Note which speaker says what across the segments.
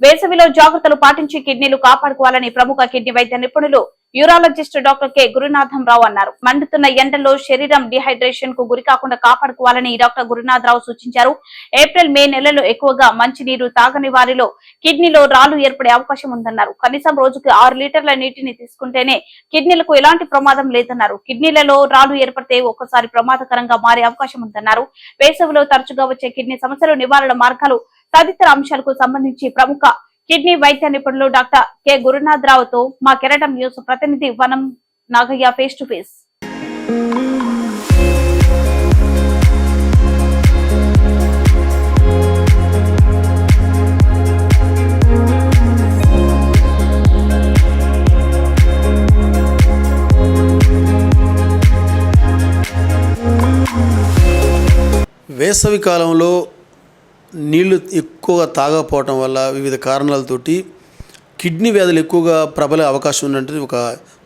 Speaker 1: వేసవిలో జాగ్రత్తలు పాటించి కిడ్నీలు కాపాడుకోవాలని ప్రముఖ కిడ్నీ వైద్య నిపుణులు urologist doctor K. Gurunatham Rao అన్నారు. మండుతున్న ఎండలో శరీరం డిహైడ్రేషన్కు గురి కాకుండా కాపాడుకోవాలని డాక్టర్ గురునాథ్ రావు సూచించారు. ఏప్రిల్ మే నెలలో ఎక్కువగా మంచినీరు తాగని వారిలో కిడ్నీలో రాళ్ళు ఏర్పడే అవకాశం ఉందన్నారు. కనీసం రోజుకి ఆరు లీటర్ల నీటిని తీసుకుంటేనే కిడ్నీలకు ఎలాంటి ప్రమాదం లేదన్నారు. కిడ్నీలలో రాళ్ళు ఏర్పడితే ఒక్కసారి ప్రమాదకరంగా మారే అవకాశం ఉందన్నారు. వేసవిలో తరచుగా వచ్చే కిడ్నీ సమస్యలు నివారణ మార్గాలు తదితర అంశాలకు సంబంధించి ప్రముఖ కిడ్నీ వైద్య నిపుణులు డాక్టర్ కె. గురునాథ్ రావుతో మా కెరటం న్యూస్ ప్రతినిధి వనం నాగయ్య ఫేస్ టు ఫేస్
Speaker 2: వేసవి కాలంలో నీళ్ళు ఎక్కువగా తాగకపోవటం వల్ల వివిధ కారణాలతోటి కిడ్నీ వ్యాధులు ఎక్కువగా ప్రబలే అవకాశం ఉన్నట్టు ఒక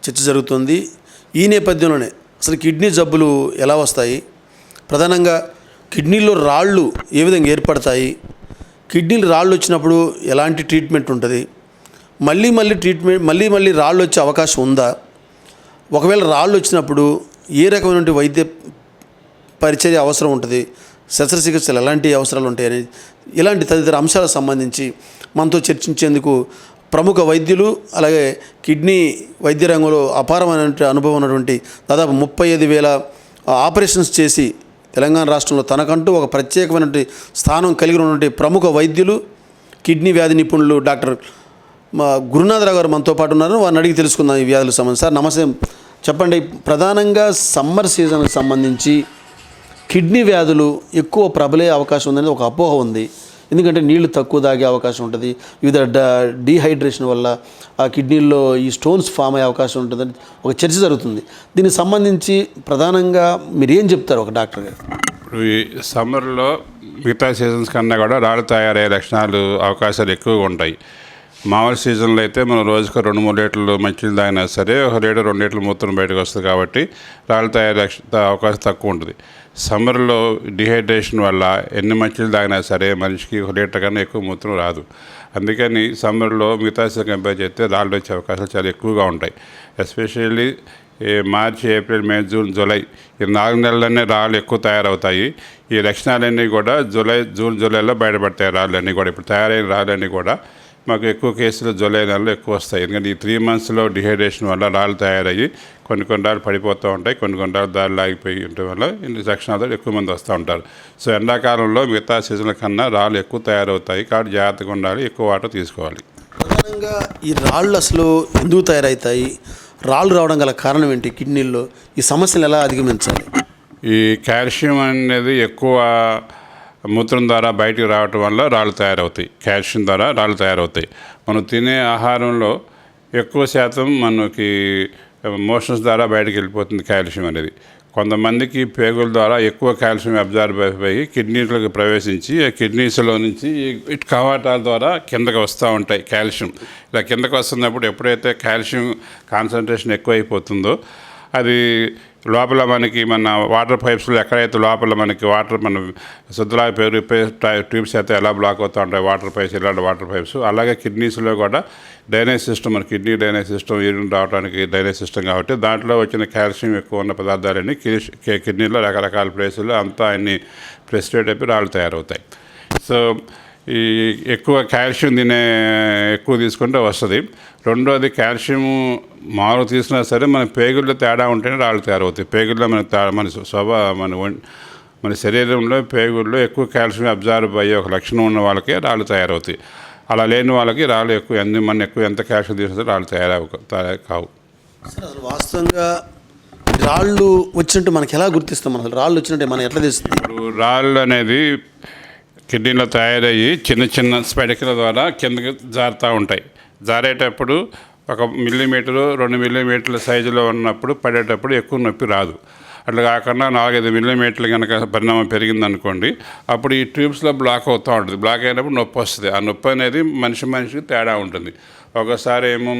Speaker 2: చర్చ జరుగుతుంది. ఈ నేపథ్యంలోనే అసలు కిడ్నీ జబ్బులు ఎలా వస్తాయి? ప్రధానంగా కిడ్నీలో రాళ్ళు ఏ విధంగా ఏర్పడతాయి? కిడ్నీలు రాళ్ళు వచ్చినప్పుడు ఎలాంటి ట్రీట్మెంట్ ఉంటుంది? మళ్ళీ మళ్ళీ ట్రీట్మెంట్ మళ్ళీ మళ్ళీ రాళ్ళు వచ్చే అవకాశం ఉందా? ఒకవేళ రాళ్ళు వచ్చినప్పుడు ఏ రకమైనటువంటి వైద్య పరిచర్య అవసరం ఉంటుంది? శస్త్రచికిత్సలు ఎలాంటి అవసరాలు ఉంటాయని ఇలాంటి తదితర అంశాలకు సంబంధించి మనతో చర్చించేందుకు ప్రముఖ వైద్యులు అలాగే కిడ్నీ వైద్య రంగంలో అపారమైన అనుభవం ఉన్నటువంటి దాదాపు ముప్పై ఐదు వేల ఆపరేషన్స్ చేసి తెలంగాణ రాష్ట్రంలో తనకంటూ ఒక ప్రత్యేకమైనటువంటి స్థానం కలిగి ఉన్నటువంటి ప్రముఖ వైద్యులు కిడ్నీ వ్యాధి నిపుణులు డాక్టర్ మా గురునాథరావు గారు మనతో పాటు ఉన్నారు. వారిని అడిగి తెలుసుకుందాం ఈ వ్యాధులకు సంబంధించి. సార్ నమస్తే. చెప్పండి ప్రధానంగా సమ్మర్ సీజన్కి సంబంధించి కిడ్నీ వ్యాధులు ఎక్కువ ప్రబలే అవకాశం ఉందనేది ఒక అపోహ ఉంది. ఎందుకంటే నీళ్ళు తక్కువ తాగే అవకాశం ఉంటుంది. వివిధ డ- డీహైడ్రేషన్ వల్ల ఆ కిడ్నీల్లో ఈ స్టోన్స్ ఫామ్ అయ్యే అవకాశం ఉంటుందని ఒక చర్చ జరుగుతుంది. దీనికి సంబంధించి ప్రధానంగా మీరు ఏం చెప్తారు ఒక డాక్టర్ గారు?
Speaker 3: ఇప్పుడు ఈ సమ్మర్లో మిగతా సీజన్స్ కన్నా కూడా రాళ్ళు తయారయ్యే లక్షణాలు అవకాశాలు ఎక్కువగా ఉంటాయి. మామూలు సీజన్లో అయితే మనం రోజుకు రెండు మూడు లీటర్లు మంచినీళ్ళు తాగినా సరే ఒక లీటర్ రెండు లీటర్లు మూత్రం బయటకు వస్తుంది కాబట్టి రాళ్ళు తయారు అవకాశం తక్కువ ఉంటుంది. సమ్మర్లో డిహైడ్రేషన్ వల్ల ఎన్ని మంచులు తాగినా సరే మనిషికి ఒక లీటర్ కన్నా ఎక్కువ మూత్రం రాదు. అందుకని సమ్మర్లో మిగతా సీజన్ కంపేర్ చేస్తే రాళ్ళు వచ్చే అవకాశాలు చాలా ఎక్కువగా ఉంటాయి. ఎస్పెషల్లీ ఈ March April May June July ఈ నాలుగు నెలలనే రాళ్ళు ఎక్కువ తయారవుతాయి. ఈ లక్షణాలన్నీ కూడా జూలై జూన్ జూలైలో బయటపడతాయి రాళ్ళన్నీ కూడా. ఇప్పుడు తయారైన రాళ్ళన్నీ కూడా మాకు ఎక్కువ కేసులు జూలై నెలలో ఎక్కువ వస్తాయి. ఎందుకంటే ఈ త్రీ మంత్స్లో డిహైడ్రేషన్ వల్ల రాళ్ళు తయారయ్యి కొన్ని కొన్ని రాళ్ళు పడిపోతూ ఉంటాయి కొన్ని కొన్ని రాళ్ళు దారిలో ఆగిపోయి ఉండటం వల్ల లక్షణాలతో ఎక్కువ మంది వస్తూ ఉంటారు. సో ఎండాకాలంలో మిగతా సీజన్ల కన్నా రాళ్ళు ఎక్కువ తయారవుతాయి. కాబట్టి జాగ్రత్తగా ఉండాలి ఎక్కువ వాటర్ తీసుకోవాలి.
Speaker 2: ప్రధానంగా ఈ రాళ్ళు అసలు ఎందుకు తయారవుతాయి? రాళ్ళు రావడం గల కారణం ఏంటి? కిడ్నీల్లో ఈ సమస్యలు ఎలా అధిగమించాలి?
Speaker 3: ఈ కాల్షియం అనేది ఎక్కువ మూత్రం ద్వారా బయటికి రావటం వల్ల రాళ్ళు తయారవుతాయి. కాల్షియం ద్వారా రాళ్ళు తయారవుతాయి. మనం తినే ఆహారంలో ఎక్కువ శాతం మనకి మోషన్స్ ద్వారా బయటకు వెళ్ళిపోతుంది కాల్షియం అనేది. కొంతమందికి పేగుల ద్వారా ఎక్కువ కాల్షియం అబ్జర్వ్ అయిపోయి కిడ్నీలకు ప్రవేశించి ఆ కిడ్నీస్లో నుంచి ఇటు కవాటాల ద్వారా కిందకి వస్తూ ఉంటాయి కాల్షియం. ఇలా కిందకి వస్తున్నప్పుడు ఎప్పుడైతే కాల్షియం కాన్సన్ట్రేషన్ ఎక్కువైపోతుందో అది లోపల మనకి మన వాటర్ పైప్స్లో ఎక్కడైతే లోపల మనకి వాటర్ మన శుద్ధలా పేరు ట్యూబ్స్ అయితే ఎలా బ్లాక్ అవుతూ ఉంటాయి వాటర్ పైప్స్ ఇలాంటి వాటర్ పైప్స్. అలాగే కిడ్నీస్లో కూడా డ్రైనేజ్ సిస్టమ్ మన కిడ్నీ డ్రైనేజ్ సిస్టమ్ యూరిన్ రావడానికి డ్రైనేజ్ సిస్టమ్ కాబట్టి దాంట్లో వచ్చిన కాల్షియం ఎక్కువ ఉన్న పదార్థాలన్నీ కిడ్నీలో రకరకాల ప్లేసుల్లో అంతా అన్ని ప్రెసిడేట్ అయిపోయి రాళ్ళు తయారవుతాయి. సో ఈ ఎక్కువ కాల్షియం తినే ఎక్కువ తీసుకుంటే వస్తుంది. రెండోది కాల్షియం మామూలుగా తీసుకున్నా సరే మన పేగుల్లో తేడా ఉంటేనే రాళ్ళు తయారవుతాయి. పేగుల్లో మన తా- మన స్వభా మన మన శరీరంలో పేగుల్లో ఎక్కువ కాల్షియం అబ్జర్వ్ అయ్యే ఒక లక్షణం ఉన్న వాళ్ళకి రాళ్ళు తయారవుతాయి. అలా లేని వాళ్ళకి రాళ్ళు ఎక్కువ ఎన్ని మన ఎక్కువ ఎంత కాల్షియం తీసుకుంటే రాళ్ళు తయారవు తయారు కావు.
Speaker 2: సార్ అసలు వాస్తవంగా రాళ్ళు వచ్చినట్టు మనకి ఎలా గుర్తిస్తాం మనం? అసలు రాళ్ళు వచ్చినట్టు మనం ఎట్లా తెలుస్తుంది
Speaker 3: ఇప్పుడు రాళ్ళు అనేది కిడ్నీలో తయారయ్యి చిన్న చిన్న స్పెడికల ద్వారా కిందకి జారుతూ ఉంటాయి. జారేటప్పుడు ఒక మిల్లీమీటరు రెండు మిల్లీమీటర్ల సైజులో ఉన్నప్పుడు పడేటప్పుడు ఎక్కువ నొప్పి రాదు. అట్లా కాకుండా నాలుగైదు మిల్లీమీటర్లు కనుక పరిణామం పెరిగిందనుకోండి అప్పుడు ఈ ట్యూబ్స్లో బ్లాక్ అవుతూ ఉంటుంది. బ్లాక్ అయినప్పుడు నొప్పి వస్తుంది. ఆ నొప్పి అనేది మనిషి మనిషికి తేడా ఉంటుంది. ఒకసారి ఏమో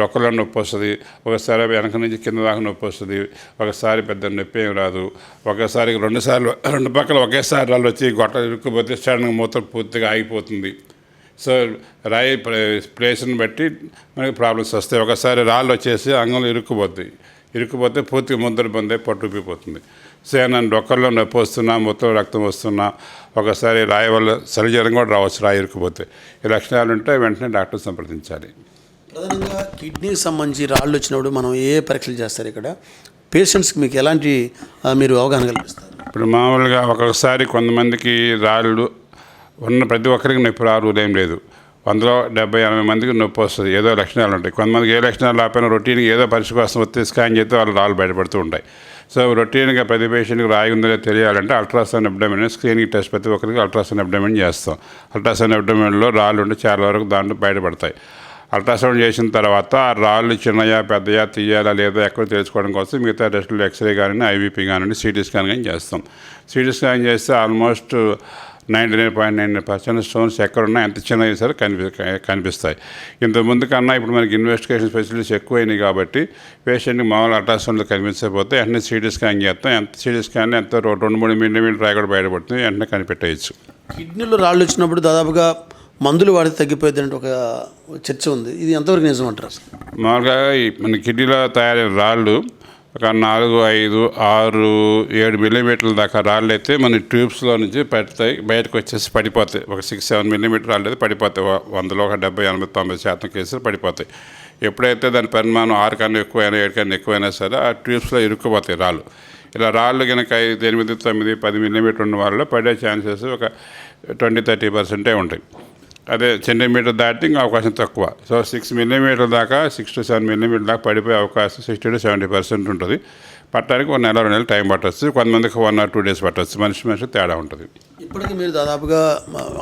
Speaker 3: డొక్కలో నొప్పి వస్తుంది ఒకసారి వెనక నుంచి కింద దాకా నొప్పి వస్తుంది ఒకసారి పెద్ద నొప్పి ఏం రాదు. ఒకసారి రెండుసార్లు రెండు పక్కల ఒకేసారి రాళ్ళు వచ్చి గొట్ట ఇరుక్కుపోతే సడన్గా మూత్రం పూర్తిగా ఆగిపోతుంది. సో రాయి ప్లేస్ని బట్టి మనకి ప్రాబ్లమ్స్ వస్తాయి. ఒకసారి రాళ్ళు వచ్చేసి అంగంలో ఇరుక్కుపోతాయి ఇరుక్కుపోతే పూర్తిగా ముద్దరు పొందే పట్టుకుపోతుంది సో నన్ను డొక్కల్లో నొప్పి వస్తున్నా మొత్తం రక్తం వస్తున్నా ఒకసారి రాయి వల్ల సరిజరం కూడా రావచ్చు రాయి ఇరుక్కుపోతే. ఈ లక్షణాలు ఉంటే వెంటనే డాక్టర్ సంప్రదించాలి.
Speaker 2: ప్రధానంగా కిడ్నీకి సంబంధించి రాళ్ళు వచ్చినప్పుడు మనం ఏ పరీక్షలు చేస్తారు ఇక్కడ? పేషెంట్స్కి మీకు ఎలాంటి మీరు అవగాహన కల్పిస్తారు?
Speaker 3: ఇప్పుడు మామూలుగా ఒక్కొక్కసారి కొంతమందికి రాళ్ళు ఉన్న ప్రతి ఒక్కరికి నొప్పి రారు ఏం లేదు. వందలో డెబ్బై ఎనభై మందికి నొప్పి వస్తుంది. ఏదో లక్షణాలు ఉంటాయి కొంతమందికి ఏ లక్షణాలు లేకపోయినా రొటీన్గా ఏదో పరీక్ష కోసం వస్తే స్కాన్ చేస్తే వాళ్ళు రాళ్ళు బయటపడుతూ ఉంటాయి. సో రొటీన్గా ప్రతి పేషెంట్కి రాయి ఉందో తెలియాలంటే అల్ట్రాసౌండ్ అబ్డమిన్ స్క్రీనింగ్ టెస్ట్ ప్రతి ఒక్కరికి అల్ట్రాసౌండ్ అబ్డమిన్ చేస్తాం. అల్ట్రాసౌండ్ అబ్డమిన్లో రాళ్ళు ఉంటే చాలా వరకు దాంట్లో బయటపడతాయి. అల్ట్రాసౌండ్ చేసిన తర్వాత ఆ రాళ్ళు చిన్నయా పెద్దయా తీయాలా లేదా ఎక్కడ తెలుసుకోవడం కోసం మిగతా టెస్టులు ఎక్స్రే కానీ ఐవీపీ కానీ సిటీ స్కాన్ కానీ చేస్తాం. సిటీ స్కాన్ చేస్తే almost ninety nine point nine percent stones ఎక్కడ ఉన్నాయి ఎంత చిన్నవి సరే కనిపి కనిపిస్తాయి. ఇంతకుముందు కన్నా ఇప్పుడు మనకి ఇన్వెస్టిగేషన్ ఫెసిలిటీస్ ఎక్కువైనాయి కాబట్టి పేషెంట్కి మామూలు అల్ట్రాసౌండ్లో కనిపించకపోతే వెంటనే సిటీ స్కాన్ చేస్తాం. ఎంత సిటీ స్కాన్ ఎంత రెండు మూడు మిల్లీమీటర్ కూడా బయటపడుతుంది. వెంటనే కనిపెట్టేయచ్చు.
Speaker 2: కిడ్నీలో రాళ్ళు వచ్చినప్పుడు దాదాపుగా మందులు వాడితే తగ్గిపోయింది అంటే ఒక చర్చ ఉంది. ఇది ఎంతవరకు నిజం అంటారు?
Speaker 3: మామూలుగా ఈ మన కిడ్నీలో తయారైన రాళ్ళు ఒక నాలుగు ఐదు ఆరు ఏడు మిల్లీమీటర్ల దాకా రాళ్ళు అయితే మన ట్యూబ్స్లో నుంచి పడతాయి. బయటకు వచ్చేసి పడిపోతాయి. ఒక సిక్స్ సెవెన్ మిల్లీమీటర్ రాళ్ళు అయితే పడిపోతాయి వందలో ఒక డెబ్బై ఎనభై తొంభై శాతం కేసులు పడిపోతాయి. ఎప్పుడైతే దాని పరిమాణం ఆరు కన్నా ఎక్కువైనా ఏడు కన్నా ఎక్కువైనా సరే ఆ ట్యూబ్స్లో ఇరుక్కుపోతాయి రాళ్ళు. ఇలా రాళ్ళు కనుక ఐదు ఎనిమిది తొమ్మిది పది మిల్లీమీటర్ ఉన్న వాళ్ళలో పడే ఛాన్సెస్ ఒక ట్వంటీ థర్టీ పర్సెంటే ఉంటాయి. అదే సెంటీమీటర్ దాటి ఇంకా అవకాశం తక్కువ. సో సిక్స్ మిల్లీమీటర్ దాకా సిక్స్ టు సెవెన్ మిల్లీమీటర్ దాకా పడిపోయే అవకాశం సిక్స్టీ టు సెవెంటీ పర్సెంట్ ఉంటుంది. పట్టడానికి ఒక నెల రెండు నెలలు టైం పట్టవచ్చు కొంతమందికి వన్ ఆర్ టూ డేస్ పట్టవచ్చు మనిషి మనిషి తేడా ఉంటుంది.
Speaker 2: ఇప్పటికీ మీరు దాదాపుగా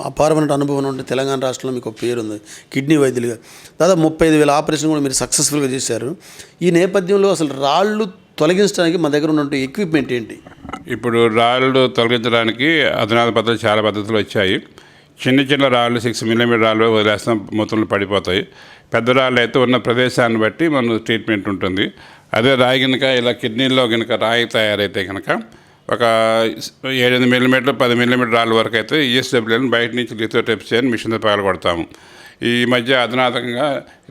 Speaker 2: అపారమైన అనుభవం ఉంటే తెలంగాణ రాష్ట్రంలో మీకు ఒక పేరు ఉంది కిడ్నీ వైద్యులుగా. దాదాపు ముప్పై ఐదు వేల ఆపరేషన్ కూడా మీరు సక్సెస్ఫుల్గా చేశారు. ఈ నేపథ్యంలో అసలు రాళ్ళు తొలగించడానికి మన దగ్గర ఉన్నటువంటి ఎక్విప్మెంట్ ఏంటి?
Speaker 3: ఇప్పుడు రాళ్ళు తొలగించడానికి అధునాత పద్ధతులు చాలా పద్ధతులు వచ్చాయి. చిన్న చిన్న రాళ్ళు సిక్స్ మిల్లీమీటర్ రాళ్ళు వదిలేస్తాం మూత్రంలో పడిపోతాయి. పెద్ద రాళ్ళు అయితే ఉన్న ప్రదేశాన్ని బట్టి మన ట్రీట్మెంట్ ఉంటుంది. అదే రాయి కనుక ఇలా కిడ్నీలో కనుక రాయి తయారైతే కనుక ఒక ఏడెనిమిది మిల్లీమీటర్ పది మిల్లీమీటర్ రాళ్ళ వరకు అయితే ఈఎస్డబ్ల్యూని బయట నుంచి లిథోటెప్స్ చేయని మిషన్తో పగలగొడతాము. ఈ మధ్య అధునాతకంగా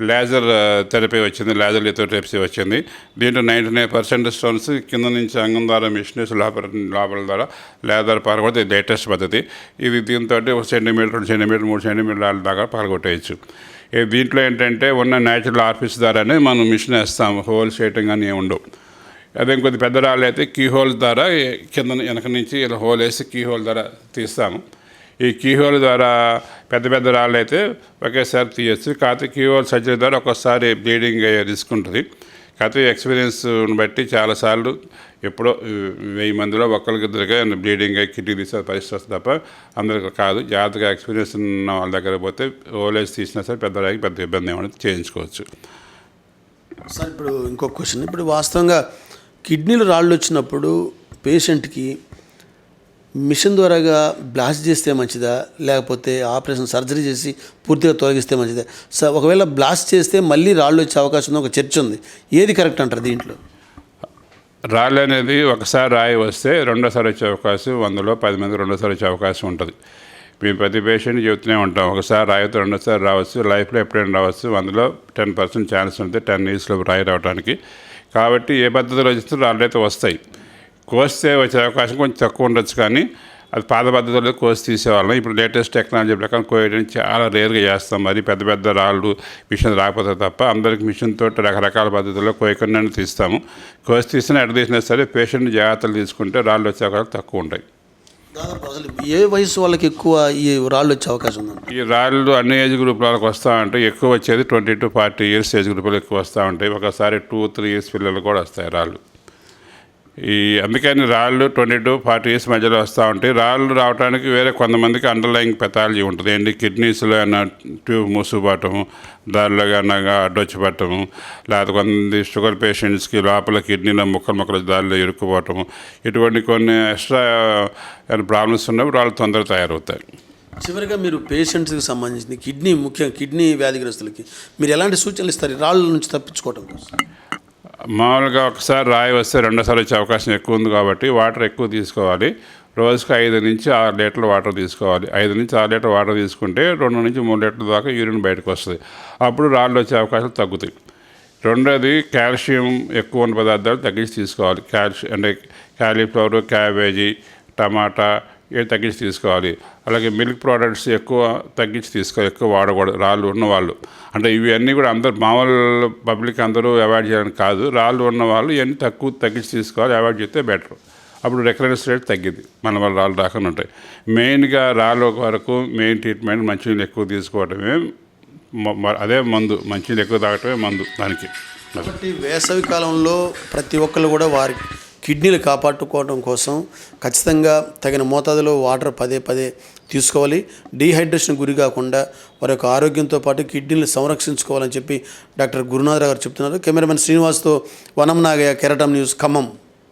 Speaker 3: లేజర్ థెరపీ వచ్చింది లేజర్ లిథోటెప్సీ వచ్చింది. దీంట్లో నైంటీ నైన్ పర్సెంట్ స్టోన్స్ కింద నుంచి అంగం ద్వారా మిషనరీస్ లోపల లోపల ద్వారా లేజర్ పగలగొడితే లేటెస్ట్ పద్ధతి. ఇది దీంతో ఒక సెంటీమీటర్ రెండు సెంటీమీటర్ మూడు సెంటీమీటర్ల దాకా పాల్గొట్టేయచ్చు. దీంట్లో ఏంటంటే ఉన్న న్యాచురల్ ఆర్ఫీస్ ద్వారానే మనం మిషన్ వేస్తాం హోల్ చేయటం కానీ ఉండవు. అదే ఇంకొద్ది పెద్ద రాళ్ళు అయితే కీ హోల్ ద్వారా కింద వెనక నుంచి ఇలా హోల్ వేసి కీ హోల్ ద్వారా తీస్తాము. ఈ కీహోల ద్వారా పెద్ద పెద్ద రాళ్ళు అయితే ఒకేసారి తీయచ్చు. కాకపోతే కీహోల్ సర్జరీ ద్వారా ఒక్కసారి బ్లీడింగ్ అయ్యే రిస్క్ ఉంటుంది. కాకపోతే ఎక్స్పీరియన్స్ బట్టి చాలాసార్లు ఎప్పుడో వెయ్యి మందిలో ఒక్కరికి ఇద్దరిగా బ్లీడింగ్ అయ్యి కిడ్నీ తీసే పరిస్థితి వస్తుంది తప్ప అందరికి కాదు. జాగ్రత్తగా ఎక్స్పీరియన్స్ ఉన్న వాళ్ళ దగ్గర పోతే ఓలేజ్ తీసినా సరే పెద్ద రాయికి పెద్ద ఇబ్బంది ఏమైనా చేయించుకోవచ్చు.
Speaker 2: సార్ ఇప్పుడు ఇంకొక క్వశ్చన్. ఇప్పుడు వాస్తవంగా కిడ్నీలు రాళ్ళు వచ్చినప్పుడు పేషెంట్కి మిషన్ ద్వారాగా బ్లాస్ట్ చేస్తే మంచిదా? లేకపోతే ఆపరేషన్ సర్జరీ చేసి పూర్తిగా తొలగిస్తే మంచిదా? సార్ ఒకవేళ బ్లాస్ట్ చేస్తే మళ్ళీ రాళ్ళు వచ్చే అవకాశం ఉంది ఒక చర్చ ఉంది. ఏది కరెక్ట్ అంటారు దీంట్లో?
Speaker 3: రాళ్ళు అనేది ఒకసారి రాయి వస్తే రెండోసారి వచ్చే అవకాశం వందలో పది మంది రెండోసారి వచ్చే అవకాశం ఉంటుంది. మేము ప్రతి పేషెంట్ చెబుతూనే ఉంటాం. ఒకసారి రాయితే రెండోసారి రావచ్చు లైఫ్లో ఎప్పుడైనా రావచ్చు వందలో టెన్ పర్సెంట్ ఛాన్స్ ఉంటుంది టెన్ ఇయర్స్లో రాయి రావడానికి కాబట్టి ఏ పద్ధతిలో వచ్చితే రాళ్ళు అయితే వస్తాయి. కోస్తే వచ్చే అవకాశం కొంచెం తక్కువ ఉండొచ్చు కానీ అది పాత పద్ధతిలో కోసి తీసేవాళ్ళం. ఇప్పుడు లేటెస్ట్ టెక్నాలజీ ప్రకారం కోయడం చాలా రేర్గా చేస్తాం. మరి పెద్ద పెద్ద రాళ్ళు మిషన్ రాకపోతే తప్ప అందరికి మిషన్ తోటి రకరకాల పద్ధతుల్లో కోయకుండా తీస్తాము. కోసి తీసినా ఎడ తీసినా సరే పేషెంట్ జాగ్రత్తలు తీసుకుంటే రాళ్ళు వచ్చే అవకాశాలు తక్కువ ఉంటాయి.
Speaker 2: దాదాపు అసలు ఏ వయసు వాళ్ళకి ఎక్కువ ఈ రాళ్ళు వచ్చే అవకాశం ఉంది?
Speaker 3: ఈ రాళ్ళు అన్ని ఏజ్ గ్రూప్ వాళ్ళకి వస్తూ ఉంటాయి. ఎక్కువ వచ్చేది twenty to forty years age గ్రూపులు ఎక్కువ వస్తూ ఉంటాయి. ఒకసారి టూ త్రీ ఇయర్స్ పిల్లలు కూడా వస్తాయి రాళ్ళు. ఈ అందుకని రాళ్ళు ట్వంటీ టు ఫార్టీ ఇయర్స్ మధ్యలో వస్తూ ఉంటాయి. రాళ్ళు రావడానికి వేరే కొంతమందికి అండర్లయింగ్ పెథాలజీ ఉంటుంది. ఏంటి? కిడ్నీస్లో అయినా ట్యూబ్ మూసుకుపోవటం దారిలో కన్నా అడ్డొచ్చి లేకపోతే కొంతమంది షుగర్ పేషెంట్స్కి లోపల కిడ్నీలో ముక్కలు ముక్కలు దారిలో ఇరుక్కుపోవటం ఇటువంటి కొన్ని ఎక్స్ట్రా ప్రాబ్లమ్స్ uh, ఉన్నప్పుడు వాళ్ళు తొందరగా తయారవుతాయి.
Speaker 2: చివరిగా మీరు పేషెంట్స్కి సంబంధించింది కిడ్నీ ముఖ్యంగా కిడ్నీ వ్యాధిగ్రస్తులకి మీరు ఎలాంటి సూచనలు ఇస్తారు? రాళ్ళ నుంచి తప్పించుకోవటం కోసం.
Speaker 3: మామూలుగా ఒకసారి రాయి వస్తే రెండోసారి వచ్చే అవకాశం ఎక్కువ ఉంది కాబట్టి వాటర్ ఎక్కువ తీసుకోవాలి. రోజుకి ఐదు నుంచి ఆరు లీటర్లు వాటర్ తీసుకోవాలి. ఐదు నుంచి ఆరు లీటర్ వాటర్ తీసుకుంటే రెండు నుంచి మూడు లీటర్ల దాకా యూరిన్ బయటకు వస్తుంది. అప్పుడు రాళ్ళు వచ్చే అవకాశాలు తగ్గుతాయి. రెండోది కాల్షియం ఎక్కువ ఉన్న పదార్థాలు తగ్గించి తీసుకోవాలి. కాల్షియం అంటే క్యాలీఫ్లవర్ క్యాబేజీ టమాటా తగ్గించి తీసుకోవాలి? అలాగే మిల్క్ ప్రోడక్ట్స్ ఎక్కువ తగ్గించి తీసుకోవాలి. ఎక్కువ వాడకూడదు. రాళ్ళు ఉన్నవాళ్ళు. అంటే ఇవన్నీ కూడా అందరు మామూలు పబ్లిక్ అందరూ అవాయిడ్ చేయడానికి కాదు. రాళ్ళు ఉన్నవాళ్ళు ఇవన్నీ తక్కువ తగ్గించి తీసుకోవాలి. అవాయిడ్ చేస్తే బెటర్. అప్పుడు రికరెన్స్ రేట్ తగ్గింది. మన వల్ల రాళ్ళు రాకుండా ఉంటాయి. మెయిన్గా రాళ్ళ వరకు మెయిన్ ట్రీట్మెంట్ మంచినీళ్ళు ఎక్కువ తీసుకోవడమే అదే మందు. మంచినీళ్ళు ఎక్కువ తాగటమే మందు దానికి.
Speaker 2: కాబట్టి వేసవి కాలంలో ప్రతి ఒక్కరు కూడా వారి కిడ్నీలు కాపాడుకోవడం కోసం ఖచ్చితంగా తగిన మోతాదులో వాటర్ పదే పదే తీసుకోవాలి. డీహైడ్రేషన్ గురి కాకుండా వారి యొక్క ఆరోగ్యంతో పాటు కిడ్నీలు సంరక్షించుకోవాలని చెప్పి డాక్టర్ గురునాథరావు గారు చెప్తున్నారు. కెమెరామెన్ శ్రీనివాస్తో వనం నాగయ్య కెరటం న్యూస్ ఖమ్మం.